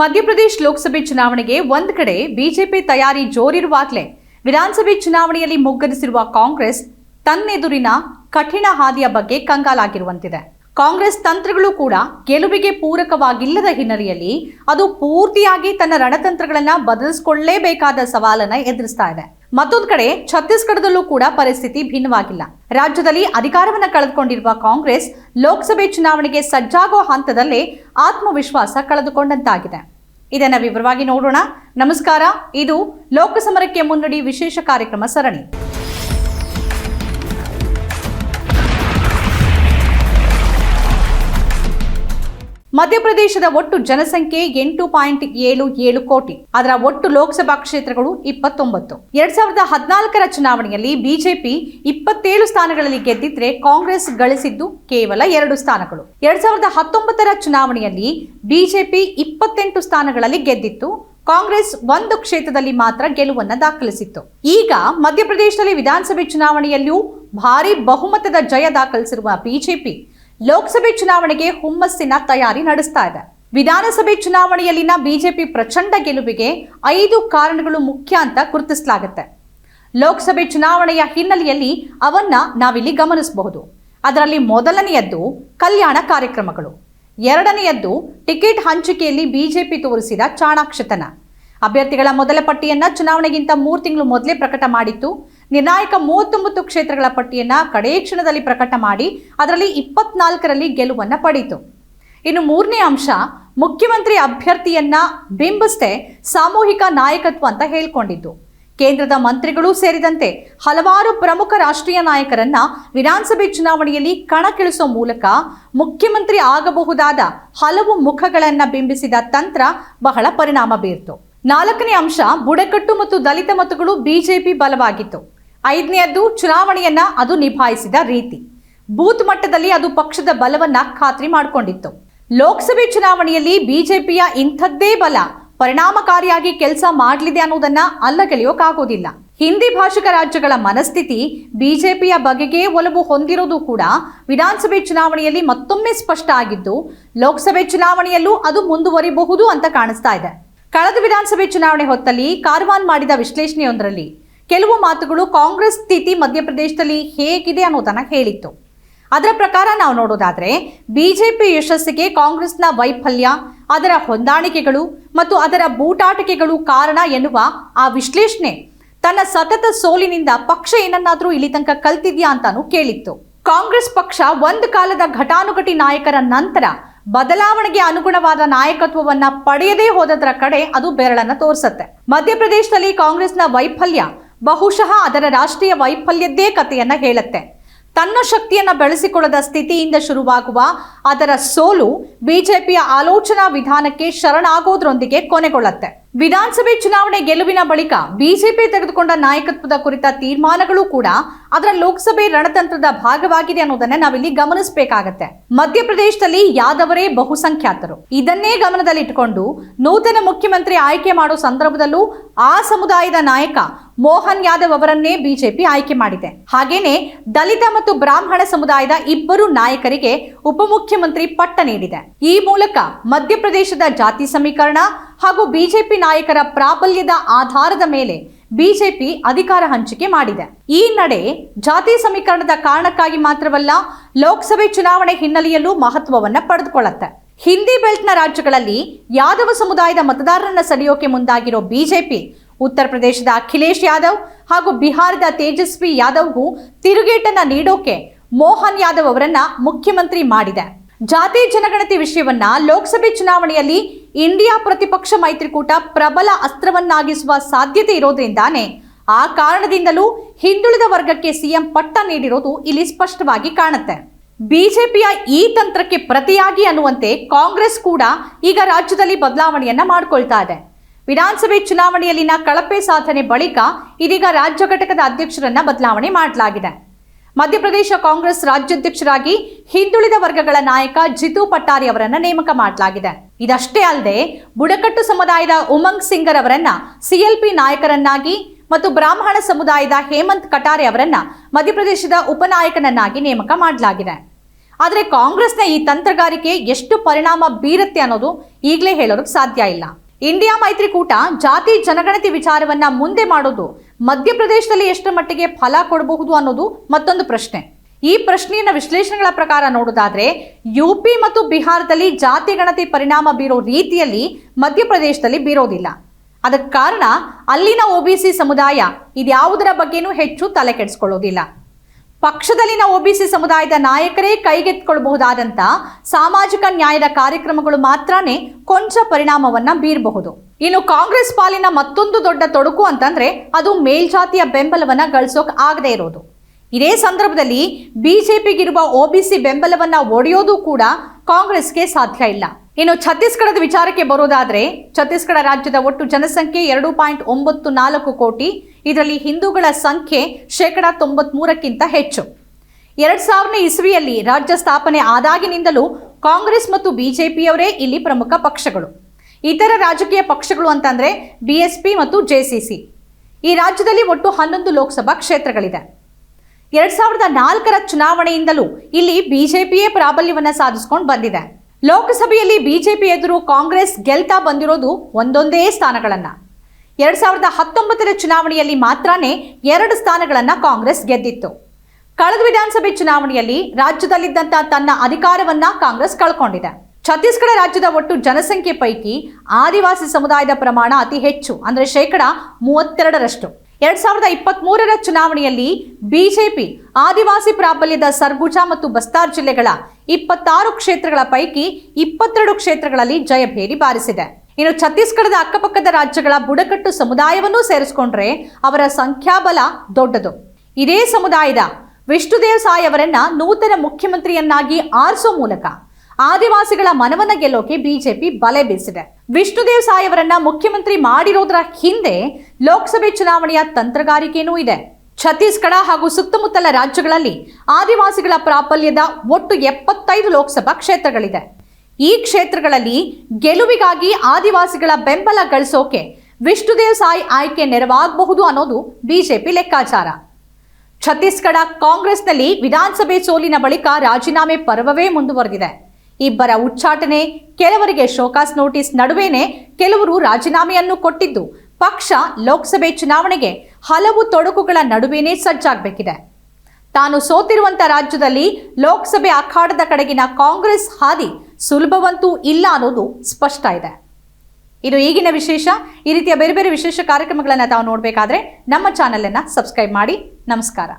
ಮಧ್ಯಪ್ರದೇಶ ಲೋಕಸಭೆ ಚುನಾವಣೆಗೆ ಒಂದು ಕಡೆ ಬಿಜೆಪಿ ತಯಾರಿ ಜೋರಿರುವಾಗಲೇ ವಿಧಾನಸಭೆ ಚುನಾವಣೆಯಲ್ಲಿ ಮುಗ್ಗರಿಸಿರುವ ಕಾಂಗ್ರೆಸ್ ತನ್ನೆದುರಿನ ಕಠಿಣ ಹಾದಿಯ ಬಗ್ಗೆ ಕಂಗಾಲಾಗಿರುವಂತಿದೆ. ಕಾಂಗ್ರೆಸ್ ತಂತ್ರಗಳು ಕೂಡ ಗೆಲುವಿಗೆ ಪೂರಕವಾಗಿಲ್ಲದ ಹಿನ್ನೆಲೆಯಲ್ಲಿ ಅದು ಪೂರ್ತಿಯಾಗಿ ತನ್ನ ರಣತಂತ್ರಗಳನ್ನ ಬದಲಿಸಿಕೊಳ್ಳಲೇಬೇಕಾದ ಸವಾಲನ್ನು ಎದುರಿಸ್ತಾ ಇದೆ. ಮತ್ತೊಂದು ಕಡೆ, ಛತ್ತೀಸ್ಗಢದಲ್ಲೂ ಕೂಡ ಪರಿಸ್ಥಿತಿ ಭಿನ್ನವಾಗಿಲ್ಲ. ರಾಜ್ಯದಲ್ಲಿ ಅಧಿಕಾರವನ್ನ ಕಳೆದುಕೊಂಡಿರುವ ಕಾಂಗ್ರೆಸ್ ಲೋಕಸಭೆ ಚುನಾವಣೆಗೆ ಸಜ್ಜಾಗೋ ಹಂತದಲ್ಲೇ ಆತ್ಮವಿಶ್ವಾಸ ಕಳೆದುಕೊಂಡಂತಾಗಿದೆ. ಇದನ್ನ ವಿವರವಾಗಿ ನೋಡೋಣ. ನಮಸ್ಕಾರ, ಇದು ಲೋಕಸಮರಕ್ಕೆ ಮುನ್ನಡಿ ವಿಶೇಷ ಕಾರ್ಯಕ್ರಮ ಸರಣಿ. ಮಧ್ಯಪ್ರದೇಶದ ಒಟ್ಟು ಜನಸಂಖ್ಯೆ ಎಂಟು ಪಾಯಿಂಟ್ ಏಳು ಏಳು ಕೋಟಿ, ಅದರ ಒಟ್ಟು ಲೋಕಸಭಾ ಕ್ಷೇತ್ರಗಳು ಇಪ್ಪತ್ತೊಂಬತ್ತು. ಎರಡ್ ಸಾವಿರದ ಹದಿನಾಲ್ಕರ ಚುನಾವಣೆಯಲ್ಲಿ ಬಿಜೆಪಿ ಇಪ್ಪತ್ತೇಳು ಸ್ಥಾನಗಳಲ್ಲಿ ಗೆದ್ದಿದ್ರೆ ಕಾಂಗ್ರೆಸ್ ಗಳಿಸಿದ್ದು ಕೇವಲ ಎರಡು ಸ್ಥಾನಗಳು. ಎರಡ್ ಸಾವಿರದ ಹತ್ತೊಂಬತ್ತರ ಚುನಾವಣೆಯಲ್ಲಿ ಬಿಜೆಪಿ ಇಪ್ಪತ್ತೆಂಟು ಸ್ಥಾನಗಳಲ್ಲಿ ಗೆದ್ದಿತ್ತು, ಕಾಂಗ್ರೆಸ್ ಒಂದು ಕ್ಷೇತ್ರದಲ್ಲಿ ಮಾತ್ರ ಗೆಲುವನ್ನ ದಾಖಲಿಸಿತ್ತು. ಈಗ ಮಧ್ಯಪ್ರದೇಶದಲ್ಲಿ ವಿಧಾನಸಭೆ ಚುನಾವಣೆಯಲ್ಲಿಯೂ ಭಾರಿ ಬಹುಮತದ ಜಯ ದಾಖಲಿಸಿರುವ ಬಿಜೆಪಿ ಲೋಕಸಭೆ ಚುನಾವಣೆಗೆ ಹುಮ್ಮಸ್ಸಿನ ತಯಾರಿ ನಡೆಸ್ತಾ ಇದೆ. ವಿಧಾನಸಭೆ ಚುನಾವಣೆಯಲ್ಲಿನ ಬಿಜೆಪಿ ಪ್ರಚಂಡ ಗೆಲುವಿಗೆ ಐದು ಕಾರಣಗಳು ಮುಖ್ಯ ಅಂತ ಗುರುತಿಸಲಾಗುತ್ತೆ. ಲೋಕಸಭೆ ಚುನಾವಣೆಯ ಹಿನ್ನೆಲೆಯಲ್ಲಿ ಅವನ್ನ ನಾವಿಲ್ಲಿ ಗಮನಿಸಬಹುದು. ಅದರಲ್ಲಿ ಮೊದಲನೆಯದ್ದು ಕಲ್ಯಾಣ ಕಾರ್ಯಕ್ರಮಗಳು. ಎರಡನೆಯದ್ದು ಟಿಕೆಟ್ ಹಂಚಿಕೆಯಲ್ಲಿ ಬಿಜೆಪಿ ತೋರಿಸಿದ ಚಾಣಾಕ್ಷತನ. ಅಭ್ಯರ್ಥಿಗಳ ಮೊದಲ ಪಟ್ಟಿಯನ್ನ ಚುನಾವಣೆಗಿಂತ ಮೂರು ತಿಂಗಳು ಮೊದಲೇ ಪ್ರಕಟ ಮಾಡಿತ್ತು. ನಿರ್ಣಾಯಕ ಮೂವತ್ತೊಂಬತ್ತು ಕ್ಷೇತ್ರಗಳ ಪಟ್ಟಿಯನ್ನ ಕಡೇ ಕ್ಷಣದಲ್ಲಿ ಪ್ರಕಟ ಮಾಡಿ ಅದರಲ್ಲಿ ಇಪ್ಪತ್ನಾಲ್ಕರಲ್ಲಿ ಗೆಲುವನ್ನ ಪಡೆಯಿತು ಇನ್ನು ಮೂರನೇ ಅಂಶ, ಮುಖ್ಯಮಂತ್ರಿ ಅಭ್ಯರ್ಥಿಯನ್ನ ಬಿಂಬಿಸದೆ ಸಾಮೂಹಿಕ ನಾಯಕತ್ವ ಅಂತ ಹೇಳ್ಕೊಂಡಿದ್ದು. ಕೇಂದ್ರದ ಮಂತ್ರಿಗಳು ಸೇರಿದಂತೆ ಹಲವಾರು ಪ್ರಮುಖ ರಾಷ್ಟ್ರೀಯ ನಾಯಕರನ್ನ ವಿಧಾನಸಭೆ ಚುನಾವಣೆಯಲ್ಲಿ ಕಣಕ್ಕಿಳಿಸೋ ಮೂಲಕ ಮುಖ್ಯಮಂತ್ರಿ ಆಗಬಹುದಾದ ಹಲವು ಮುಖಗಳನ್ನ ಬಿಂಬಿಸಿದ ತಂತ್ರ ಬಹಳ ಪರಿಣಾಮ ಬೀರಿತು. ನಾಲ್ಕನೇ ಅಂಶ, ಬುಡಕಟ್ಟು ಮತ್ತು ದಲಿತ ಮತಗಳು ಬಿಜೆಪಿ ಬಲವಾಗಿತ್ತು. ಐದನೆಯದ್ದು ಚುನಾವಣೆಯನ್ನ ಅದು ನಿಭಾಯಿಸಿದ ರೀತಿ. ಬೂತ್ ಮಟ್ಟದಲ್ಲಿ ಅದು ಪಕ್ಷದ ಬಲವನ್ನ ಖಾತ್ರಿ ಮಾಡಿಕೊಂಡಿತ್ತು. ಲೋಕಸಭೆ ಚುನಾವಣೆಯಲ್ಲಿ ಬಿಜೆಪಿಯ ಇಂಥದ್ದೇ ಬಲ ಪರಿಣಾಮಕಾರಿಯಾಗಿ ಕೆಲಸ ಮಾಡಲಿದೆ ಅನ್ನೋದನ್ನ ಅಲ್ಲಗೆಳೆಯೋಕ್ಕಾಗೋದಿಲ್ಲ ಹಿಂದಿ ಭಾಷಿಕ ರಾಜ್ಯಗಳ ಮನಸ್ಥಿತಿ ಬಿಜೆಪಿಯ ಬಗೆಗೆ ಒಲವು ಹೊಂದಿರೋದು ಕೂಡ ವಿಧಾನಸಭೆ ಚುನಾವಣೆಯಲ್ಲಿ ಮತ್ತೊಮ್ಮೆ ಸ್ಪಷ್ಟ ಆಗಿದ್ದು, ಲೋಕಸಭೆ ಚುನಾವಣೆಯಲ್ಲೂ ಅದು ಮುಂದುವರಿಬಹುದು ಅಂತ ಕಾಣಿಸ್ತಾ ಇದೆ. ಕಳೆದ ವಿಧಾನಸಭೆ ಚುನಾವಣೆ ಹೊತ್ತಲ್ಲಿ ಕಾರ್ವಾನ್ ಮಾಡಿದ ವಿಶ್ಲೇಷಣೆಯೊಂದರಲ್ಲಿ ಕೆಲವು ಮಾತುಗಳು ಕಾಂಗ್ರೆಸ್ ಸ್ಥಿತಿ ಮಧ್ಯಪ್ರದೇಶದಲ್ಲಿ ಹೇಗಿದೆ ಅನ್ನೋದನ್ನು ಹೇಳಿತ್ತು. ಅದರ ಪ್ರಕಾರ ನಾವು ನೋಡೋದಾದರೆ, ಬಿಜೆಪಿ ಯಶಸ್ಸಿಗೆ ಕಾಂಗ್ರೆಸ್ನ ವೈಫಲ್ಯ, ಅದರ ಹೊಂದಾಣಿಕೆಗಳು ಮತ್ತು ಅದರ ಬೂಟಾಟಿಕೆಗಳು ಕಾರಣ ಎನ್ನುವ ಆ ವಿಶ್ಲೇಷಣೆ ತನ್ನ ಸತತ ಸೋಲಿನಿಂದ ಪಕ್ಷ ಏನನ್ನಾದರೂ ಇಲ್ಲಿ ತನಕ ಕಲ್ತಿದ್ಯಾ ಅಂತಾನು ಕೇಳಿತ್ತು. ಕಾಂಗ್ರೆಸ್ ಪಕ್ಷ ಒಂದು ಕಾಲದ ಘಟಾನುಘಟಿ ನಾಯಕರ ನಂತರ ಬದಲಾವಣೆಗೆ ಅನುಗುಣವಾದ ನಾಯಕತ್ವವನ್ನ ಪಡೆಯದೇ ಹೋದದರ ಕಡೆ ಅದು ಬೆರಳನ್ನ ತೋರಿಸುತ್ತೆ. ಮಧ್ಯಪ್ರದೇಶದಲ್ಲಿ ಕಾಂಗ್ರೆಸ್ನ ವೈಫಲ್ಯ ಬಹುಶಃ ಅದರ ರಾಷ್ಟ್ರೀಯ ವೈಫಲ್ಯದ್ದೇ ಕಥೆಯನ್ನು ಹೇಳುತ್ತೆ. ತನ್ನ ಶಕ್ತಿಯನ್ನು ಬೆಳೆಸಿಕೊಳ್ಳದ ಸ್ಥಿತಿಯಿಂದ ಶುರುವಾಗುವ ಅದರ ಸೋಲು ಬಿಜೆಪಿಯ ಆಲೋಚನಾ ವಿಧಾನಕ್ಕೆ ಶರಣಾಗೋದ್ರೊಂದಿಗೆ ಕೊನೆಗೊಳ್ಳುತ್ತೆ. ವಿಧಾನಸಭೆ ಚುನಾವಣೆ ಗೆಲುವಿನ ಬಳಿಕ ಬಿಜೆಪಿ ತೆಗೆದುಕೊಂಡ ನಾಯಕತ್ವದ ಕುರಿತ ತೀರ್ಮಾನಗಳು ಕೂಡ ಅದರ ಲೋಕಸಭೆ ರಣತಂತ್ರದ ಭಾಗವಾಗಿದೆ ಅನ್ನೋದನ್ನ ನಾವಿಲ್ಲಿ ಗಮನಿಸಬೇಕಾಗತ್ತೆ. ಮಧ್ಯಪ್ರದೇಶದಲ್ಲಿ ಯಾದವರೇ ಬಹುಸಂಖ್ಯಾತರು. ಇದನ್ನೇ ಗಮನದಲ್ಲಿಟ್ಟುಕೊಂಡು ನೂತನ ಮುಖ್ಯಮಂತ್ರಿ ಆಯ್ಕೆ ಮಾಡೋ ಸಂದರ್ಭದಲ್ಲೂ ಆ ಸಮುದಾಯದ ನಾಯಕ ಮೋಹನ್ ಯಾದವ್ ಅವರನ್ನೇ ಬಿಜೆಪಿ ಆಯ್ಕೆ ಮಾಡಿದೆ. ಹಾಗೇನೆ ದಲಿತ ಮತ್ತು ಬ್ರಾಹ್ಮಣ ಸಮುದಾಯದ ಇಬ್ಬರು ನಾಯಕರಿಗೆ ಉಪಮುಖ್ಯಮಂತ್ರಿ ಪಟ್ಟ ನೀಡಿದೆ. ಈ ಮೂಲಕ ಮಧ್ಯಪ್ರದೇಶದ ಜಾತಿ ಸಮೀಕರಣ ಹಾಗೂ ಬಿಜೆಪಿ ನಾಯಕರ ಪ್ರಾಬಲ್ಯದ ಆಧಾರದ ಮೇಲೆ ಬಿಜೆಪಿ ಅಧಿಕಾರ ಹಂಚಿಕೆ ಮಾಡಿದೆ. ಈ ನಡೆ ಜಾತಿ ಸಮೀಕರಣದ ಕಾರಣಕ್ಕಾಗಿ ಮಾತ್ರವಲ್ಲ, ಲೋಕಸಭೆ ಚುನಾವಣೆ ಹಿನ್ನೆಲೆಯಲ್ಲೂ ಮಹತ್ವವನ್ನು ಪಡೆದುಕೊಳ್ಳುತ್ತೆ. ಹಿಂದಿ ಬೆಲ್ಟ್ನ ರಾಜ್ಯಗಳಲ್ಲಿ ಯಾದವ ಸಮುದಾಯದ ಮತದಾರರನ್ನ ಸೆಳೆಯೋಕೆ ಮುಂದಾಗಿರೋ ಬಿಜೆಪಿ, ಉತ್ತರ ಪ್ರದೇಶದ ಅಖಿಲೇಶ್ ಯಾದವ್ ಹಾಗೂ ಬಿಹಾರದ ತೇಜಸ್ವಿ ಯಾದವ್ಗೂ ತಿರುಗೇಟನ್ನ ನೀಡೋಕೆ ಮೋಹನ್ ಯಾದವ್ ಅವರನ್ನ ಮುಖ್ಯಮಂತ್ರಿ ಮಾಡಿದೆ. ಜಾತಿ ಜನಗಣತಿ ವಿಷಯವನ್ನ ಲೋಕಸಭೆ ಚುನಾವಣೆಯಲ್ಲಿ ಇಂಡಿಯಾ ಪ್ರತಿಪಕ್ಷ ಮೈತ್ರಿಕೂಟ ಪ್ರಬಲ ಅಸ್ತ್ರವನ್ನಾಗಿಸುವ ಸಾಧ್ಯತೆ ಇರೋದ್ರಿಂದಾನೇ ಆ ಕಾರಣದಿಂದಲೂ ಹಿಂದುಳಿದ ವರ್ಗಕ್ಕೆ ಸಿಎಂ ಪಟ್ಟ ನೀಡಿರೋದು ಇಲ್ಲಿ ಸ್ಪಷ್ಟವಾಗಿ ಕಾಣುತ್ತೆ. ಬಿಜೆಪಿಯ ಈ ತಂತ್ರಕ್ಕೆ ಪ್ರತಿಯಾಗಿ ಅನ್ನುವಂತೆ ಕಾಂಗ್ರೆಸ್ ಕೂಡ ಈಗ ರಾಜ್ಯದಲ್ಲಿ ಬದಲಾವಣೆಯನ್ನ ಮಾಡಿಕೊಳ್ತಾ ಇದೆ. ವಿಧಾನಸಭೆ ಚುನಾವಣೆಯಲ್ಲಿನ ಕಳಪೆ ಸಾಧನೆ ಬಳಿಕ ಇದೀಗ ರಾಜ್ಯ ಘಟಕದ ಅಧ್ಯಕ್ಷರನ್ನ ಬದಲಾವಣೆ ಮಾಡಲಾಗಿದೆ. ಮಧ್ಯಪ್ರದೇಶ ಕಾಂಗ್ರೆಸ್ ರಾಜ್ಯಾಧ್ಯಕ್ಷರಾಗಿ ಹಿಂದುಳಿದ ವರ್ಗಗಳ ನಾಯಕ ಜಿತು ಪಟ್ಟಾರಿ ಅವರನ್ನ ನೇಮಕ ಮಾಡಲಾಗಿದೆ. ಇದಷ್ಟೇ ಅಲ್ಲದೆ ಬುಡಕಟ್ಟು ಸಮುದಾಯದ ಉಮಂಗ್ ಸಿಂಗರ್ ಅವರನ್ನ ಸಿಎಲ್ಪಿ ನಾಯಕರನ್ನಾಗಿ ಮತ್ತು ಬ್ರಾಹ್ಮಣ ಸಮುದಾಯದ ಹೇಮಂತ್ ಕಟಾರೆ ಅವರನ್ನ ಮಧ್ಯಪ್ರದೇಶದ ಉಪನಾಯಕನನ್ನಾಗಿ ನೇಮಕ ಮಾಡಲಾಗಿದೆ. ಆದರೆ ಕಾಂಗ್ರೆಸ್ನ ಈ ತಂತ್ರಗಾರಿಕೆ ಎಷ್ಟು ಪರಿಣಾಮ ಬೀರುತ್ತೆ ಅನ್ನೋದು ಈಗಲೇ ಹೇಳೋದಕ್ಕೆ ಸಾಧ್ಯ ಇಲ್ಲ. ಇಂಡಿಯಾ ಮೈತ್ರಿಕೂಟ ಜಾತಿ ಜನಗಣತಿ ವಿಚಾರವನ್ನ ಮುಂದೆ ಮಾಡೋದು ಮಧ್ಯಪ್ರದೇಶದಲ್ಲಿ ಎಷ್ಟರ ಮಟ್ಟಿಗೆ ಫಲ ಕೊಡಬಹುದು ಅನ್ನೋದು ಮತ್ತೊಂದು ಪ್ರಶ್ನೆ. ಈ ಪ್ರಶ್ನೆಯನ್ನು ವಿಶ್ಲೇಷಣೆಗಳ ಪ್ರಕಾರ ನೋಡೋದಾದ್ರೆ ಯುಪಿ ಮತ್ತು ಬಿಹಾರದಲ್ಲಿ ಜಾತಿ ಗಣತಿ ಪರಿಣಾಮ ಬೀರೋ ರೀತಿಯಲ್ಲಿ ಮಧ್ಯಪ್ರದೇಶದಲ್ಲಿ ಬೀರೋದಿಲ್ಲ. ಅದಕ್ಕೆ ಕಾರಣ, ಅಲ್ಲಿನ ಒಬಿಸಿ ಸಮುದಾಯ ಇದ್ಯಾವುದರ ಬಗ್ಗೆನೂ ಹೆಚ್ಚು ತಲೆ ಕೆಡಿಸ್ಕೊಳ್ಳೋದಿಲ್ಲ. ಪಕ್ಷದಲ್ಲಿನ ಒಬಿಸಿ ಸಮುದಾಯದ ನಾಯಕರೇ ಕೈಗೆತ್ತಿಕೊಳ್ಳಬಹುದಾದಂಥ ಸಾಮಾಜಿಕ ನ್ಯಾಯದ ಕಾರ್ಯಕ್ರಮಗಳು ಮಾತ್ರನೇ ಕೊಂಚ ಪರಿಣಾಮವನ್ನ ಬೀರಬಹುದು. ಇನ್ನು ಕಾಂಗ್ರೆಸ್ ಪಾಲಿನ ಮತ್ತೊಂದು ದೊಡ್ಡ ತೊಡಕು ಅಂತಂದ್ರೆ ಅದು ಮೇಲ್ಜಾತಿಯ ಬೆಂಬಲವನ್ನ ಗಳಿಸೋಕ್ ಆಗದೆ ಇರೋದು. ಇದೇ ಸಂದರ್ಭದಲ್ಲಿ ಬಿಜೆಪಿಗಿರುವ ಒಬಿಸಿ ಬೆಂಬಲವನ್ನ ಒಡೆಯೋದು ಕೂಡ ಕಾಂಗ್ರೆಸ್ಗೆ ಸಾಧ್ಯ ಇಲ್ಲ. ಇನ್ನು ಛತ್ತೀಸ್ಗಢದ ವಿಚಾರಕ್ಕೆ ಬರೋದಾದರೆ, ಛತ್ತೀಸ್ಗಢ ರಾಜ್ಯದ ಒಟ್ಟು ಜನಸಂಖ್ಯೆ ಎರಡು ಪಾಯಿಂಟ್ ಒಂಬತ್ತು ನಾಲ್ಕು ಕೋಟಿ. ಇದರಲ್ಲಿ ಹಿಂದೂಗಳ ಸಂಖ್ಯೆ ಶೇಕಡ ತೊಂಬತ್ಮೂರಕ್ಕಿಂತ ಹೆಚ್ಚು. ಎರಡ್ ಸಾವಿರನೇ ಇಸ್ವಿಯಲ್ಲಿ ರಾಜ್ಯ ಸ್ಥಾಪನೆ ಆದಾಗಿನಿಂದಲೂ ಕಾಂಗ್ರೆಸ್ ಮತ್ತು ಬಿಜೆಪಿಯವರೇ ಇಲ್ಲಿ ಪ್ರಮುಖ ಪಕ್ಷಗಳು. ಇತರ ರಾಜಕೀಯ ಪಕ್ಷಗಳು ಅಂತಂದ್ರೆ ಬಿಎಸ್ಪಿ ಮತ್ತು ಜೆಸಿಸಿ ಈ ರಾಜ್ಯದಲ್ಲಿ ಒಟ್ಟು ಹನ್ನೊಂದು ಲೋಕಸಭಾ ಕ್ಷೇತ್ರಗಳಿದೆ. ಎರಡ್ ಸಾವಿರದ ನಾಲ್ಕರ ಚುನಾವಣೆಯಿಂದಲೂ ಇಲ್ಲಿ ಬಿಜೆಪಿಯೇ ಪ್ರಾಬಲ್ಯವನ್ನು ಸಾಧಿಸ್ಕೊಂಡು ಬಂದಿದೆ. ಲೋಕಸಭೆಯಲ್ಲಿ ಬಿಜೆಪಿ ಎದುರು ಕಾಂಗ್ರೆಸ್ ಗೆಲ್ತಾ ಬಂದಿರೋದು ಒಂದೊಂದೇ ಸ್ಥಾನಗಳನ್ನ. ಎರಡ್ ಸಾವಿರದ ಹತ್ತೊಂಬತ್ತರ ಚುನಾವಣೆಯಲ್ಲಿ ಮಾತ್ರನೇ ಎರಡು ಸ್ಥಾನಗಳನ್ನು ಕಾಂಗ್ರೆಸ್ ಗೆದ್ದಿತ್ತು. ಕಳೆದ ವಿಧಾನಸಭೆ ಚುನಾವಣೆಯಲ್ಲಿ ರಾಜ್ಯದಲ್ಲಿದ್ದಂಥ ತನ್ನ ಅಧಿಕಾರವನ್ನ ಕಾಂಗ್ರೆಸ್ ಕಳ್ಕೊಂಡಿದೆ. ಛತ್ತೀಸ್ಗಢ ರಾಜ್ಯದ ಒಟ್ಟು ಜನಸಂಖ್ಯೆ ಪೈಕಿ ಆದಿವಾಸಿ ಸಮುದಾಯದ ಪ್ರಮಾಣ ಅತಿ ಹೆಚ್ಚು, ಅಂದರೆ ಶೇಕಡ ಮೂವತ್ತೆರಡರಷ್ಟು. ಎರಡ್ ಸಾವಿರದ ಇಪ್ಪತ್ತ್ ಮೂರರ ಚುನಾವಣೆಯಲ್ಲಿ ಬಿಜೆಪಿ ಆದಿವಾಸಿ ಪ್ರಾಬಲ್ಯದ ಸರ್ಗುಜಾ ಮತ್ತು ಬಸ್ತಾರ್ ಜಿಲ್ಲೆಗಳ ಇಪ್ಪತ್ತಾರು ಕ್ಷೇತ್ರಗಳ ಪೈಕಿ ಇಪ್ಪತ್ತೆರಡು ಕ್ಷೇತ್ರಗಳಲ್ಲಿ ಜಯಭೇರಿ ಬಾರಿಸಿದೆ. ಇನ್ನು ಛತ್ತೀಸ್ಗಢದ ಅಕ್ಕಪಕ್ಕದ ರಾಜ್ಯಗಳ ಬುಡಕಟ್ಟು ಸಮುದಾಯವನ್ನೂ ಸೇರಿಸಿಕೊಂಡ್ರೆ ಅವರ ಸಂಖ್ಯಾಬಲ ದೊಡ್ಡದು. ಇದೇ ಸಮುದಾಯದ ವಿಷ್ಣುದೇವ್ ಸಾಯ್ ಅವರನ್ನ ನೂತನ ಮುಖ್ಯಮಂತ್ರಿಯನ್ನಾಗಿ ಆರಿಸೋ ಮೂಲಕ ಆದಿವಾಸಿಗಳ ಮನವನ್ನ ಗೆಲ್ಲೋಕೆ ಬಿಜೆಪಿ ಬಲೆ ಬೀಸಿದೆ. ವಿಷ್ಣುದೇವ್ ಸಾಯಿ ಅವರನ್ನ ಮುಖ್ಯಮಂತ್ರಿ ಮಾಡಿರೋದ್ರ ಹಿಂದೆ ಲೋಕಸಭೆ ಚುನಾವಣೆಯ ತಂತ್ರಗಾರಿಕೆನೂ ಇದೆ. ಛತ್ತೀಸ್ಗಢ ಹಾಗೂ ಸುತ್ತಮುತ್ತಲ ರಾಜ್ಯಗಳಲ್ಲಿ ಆದಿವಾಸಿಗಳ ಪ್ರಾಬಲ್ಯದ ಒಟ್ಟು ಎಪ್ಪತ್ತೈದು ಲೋಕಸಭಾ ಕ್ಷೇತ್ರಗಳಿದೆ. ಈ ಕ್ಷೇತ್ರಗಳಲ್ಲಿ ಗೆಲುವಿಗಾಗಿ ಆದಿವಾಸಿಗಳ ಬೆಂಬಲ ಗಳಿಸೋಕೆ ವಿಷ್ಣುದೇವ್ ಸಾಯಿ ಆಯ್ಕೆ ನೆರವಾಗಬಹುದು ಅನ್ನೋದು ಬಿಜೆಪಿ ಲೆಕ್ಕಾಚಾರ. ಛತ್ತೀಸ್ಗಢ ಕಾಂಗ್ರೆಸ್ನಲ್ಲಿ ವಿಧಾನಸಭೆ ಸೋಲಿನ ಬಳಿಕ ರಾಜೀನಾಮೆ ಪರ್ವವೇ ಮುಂದುವರೆದಿದೆ. ಇಬ್ಬರ ಉಚ್ಚಾಟನೆ ಕೆಲವರಿಗೆ ಶೋಕಾಸ್ ನೋಟಿಸ್ ನಡುವೆನೆ ಕೆಲವರು ರಾಜೀನಾಮೆಯನ್ನು ಕೊಟ್ಟಿದ್ದು, ಪಕ್ಷ ಲೋಕಸಭೆ ಚುನಾವಣೆಗೆ ಹಲವು ತೊಡಕುಗಳ ನಡುವೆನೇ ಸಜ್ಜಾಗಬೇಕಿದೆ. ತಾನು ಸೋತಿರುವಂತ ರಾಜ್ಯದಲ್ಲಿ ಲೋಕಸಭೆ ಅಖಾಡದ ಕಡೆಗಿನ ಕಾಂಗ್ರೆಸ್ ಹಾದಿ ಸುಲಭವಂತೂ ಇಲ್ಲ ಅನ್ನೋದು ಸ್ಪಷ್ಟ ಇದೆ. ಇದು ಈಗಿನ ವಿಶೇಷ, ಈ ರೀತಿಯ ಬೇರೆ ಬೇರೆ ವಿಶೇಷ ಕಾರ್ಯಕ್ರಮಗಳನ್ನು ತಾವು ನೋಡಬೇಕಾದ್ರೆ ನಮ್ಮ ಚಾನಲನ್ನು ಸಬ್ಸ್ಕ್ರೈಬ್ ಮಾಡಿ. ನಮಸ್ಕಾರ.